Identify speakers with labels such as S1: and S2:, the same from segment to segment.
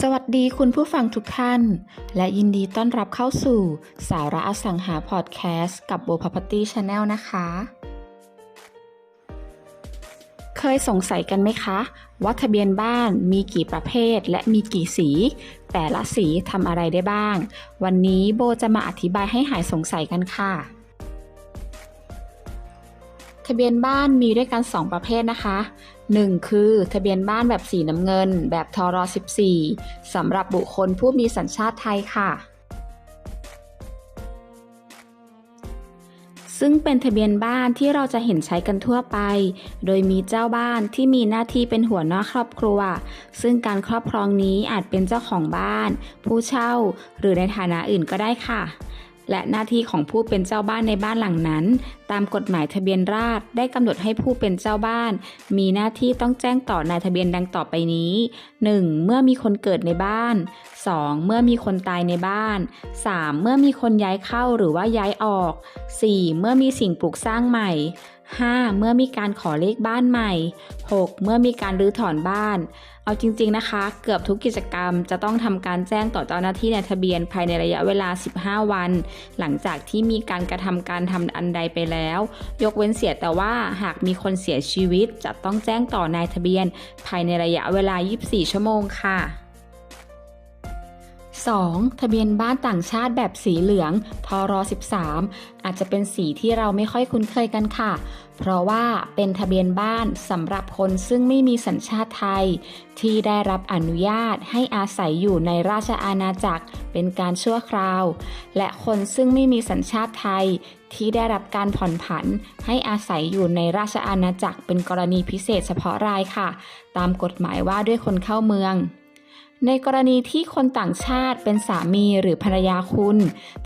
S1: สวัสดีคุณผู้ฟังทุกท่าน และยินดีต้อนรับเข้าสู่สาระอสังหาพอดแคสต์กับโบพ p ตี้ชาแนลนะคะ เคยสงสัยกันไหมคะ ว่าทะเบียนบ้านมีกี่ประเภทและมีกี่สี แต่ละสีทำอะไรได้บ้าง วันนี้โบจะมาอธิบายให้หายสงสัยกันค่ะ ทะเบียนบ้านมีด้วยกัน 2 ประเภทนะคะ 1. คือทะเบียนบ้านแบบสีน้ำเงิน แบบทร14สำหรับบุคคลผู้มีสัญชาติไทยค่ะ ซึ่งเป็นทะเบียนบ้านที่เราจะเห็นใช้กันทั่วไป โดยมีเจ้าบ้านที่มีหน้าที่เป็นหัวหน้าครอบครัว ซึ่งการครอบครองนี้อาจเป็นเจ้าของบ้าน ผู้เช่า หรือในฐานะอื่นก็ได้ค่ะและหน้าที่ของผู้เป็นเจ้าบ้านในบ้านหลังนั้นามกฎหมายทะเบียนราษฎรได้กำหนดให้ผู้เป็นเจ้าบ้าน มีหน้าที่ต้องแจ้งต่อนายทะเบียนดังต่อไปนี้ 1. เมื่อมีคนเกิดในบ้าน 2. เมื่อมีคนตายในบ้าน 3. เมื่อมีคนย้ายเข้าหรือว่าย้ายออก 4. เมื่อมีสิ่งปลูกสร้างใหม่ 5. เมื่อมีการขอเลขบ้านใหม่ 6. เมื่อมีการรื้อถอนบ้าน เอาจริง ๆนะคะ เกือบทุกกิจกรรมจะต้องทำการแจ้งต่อเจ้าหน้าที่ในทะเบียนภายในระยะเวลา 15 วัน หลังจากที่มีการกระทำการทำอันใดไปแล้วยกเว้นเสียแต่ว่าหากมีคนเสียชีวิตจะต้องแจ้งต่อนายทะเบียน ภายในระยะเวลา 24 ชั่วโมงค่ะ 2. ทะเบียนบ้านต่างชาติแบบสีเหลืองทร13 อาจจะเป็นสีที่เราไม่ค่อยคุ้นเคยกันค่ะ เพราะว่าเป็นทะเบียนบ้านสำหรับคนซึ่งไม่มีสัญชาติไทย ที่ได้รับอนุญาตให้อาศัยอยู่ในราชอาณาจักรเป็นการชั่วคราว และคนซึ่งไม่มีสัญชาติไทย ที่ได้รับการผ่อนผัน ให้อาศัยอยู่ในราชอาณาจักรเป็นกรณีพิเศษเฉพาะรายค่ะ ตามกฎหมายว่าด้วยคนเข้าเมือง ในกรณีที่คนต่างชาติเป็นสามีหรือภรรยาคุณ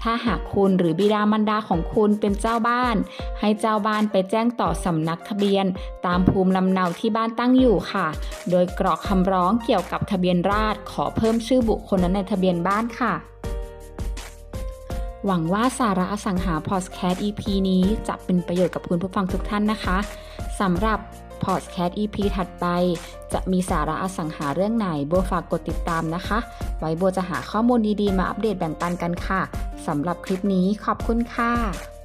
S1: ถ้าหากคุณหรือบิดามารดาของคุณเป็นเจ้าบ้าน ให้เจ้าบ้านไปแจ้งต่อสำนักทะเบียน ตามภูมิลำเนาที่บ้านตั้งอยู่ค่ะ โดยกรอกคำร้องเกี่ยวกับทะเบียนราษฎรขอเพิ่มชื่อบุคคลนั้นในทะเบียนบ้านค่ะ หวังว่าสาระอสังหาพอดแคสต์ EP นี้จะเป็นประโยชน์กับคุณผู้ฟังทุกท่านนะคะสำหรับ พอดแคสต์ EP ถัดไป จะมีสาระอสังหาเรื่องไหนโบฝากกดติดตามนะคะ ไว้โบจะหาข้อมูลดีๆ มาอัปเดตแบ่งปันกันค่ะสำหรับคลิปนี้ขอบคุณค่ะ